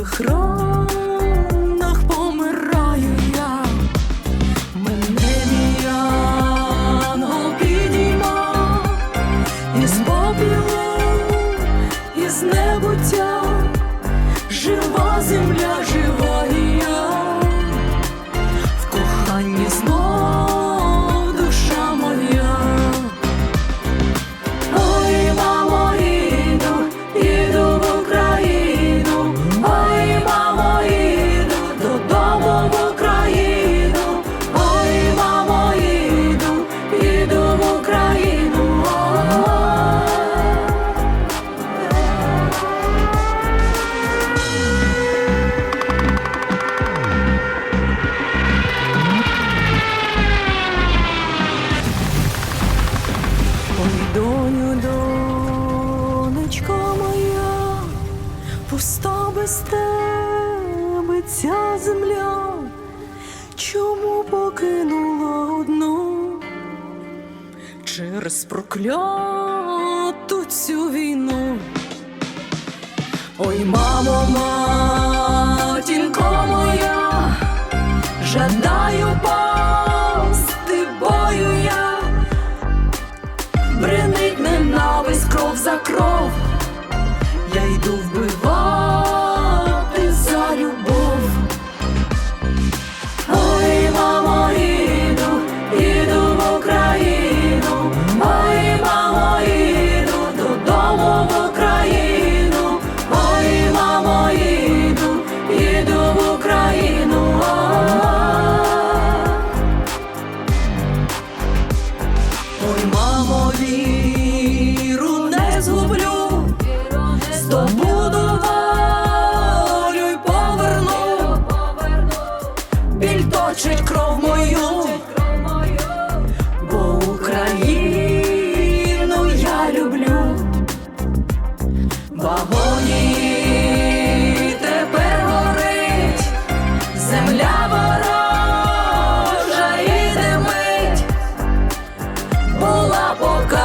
Кривих ранах помираю я, мене мій ангел підійма із попілу, із. Пуста без тебе ця земля, чому покинула одну через прокляту цю війну? Ой, мамо, матінко моя, жада. Ой, мамо. boca.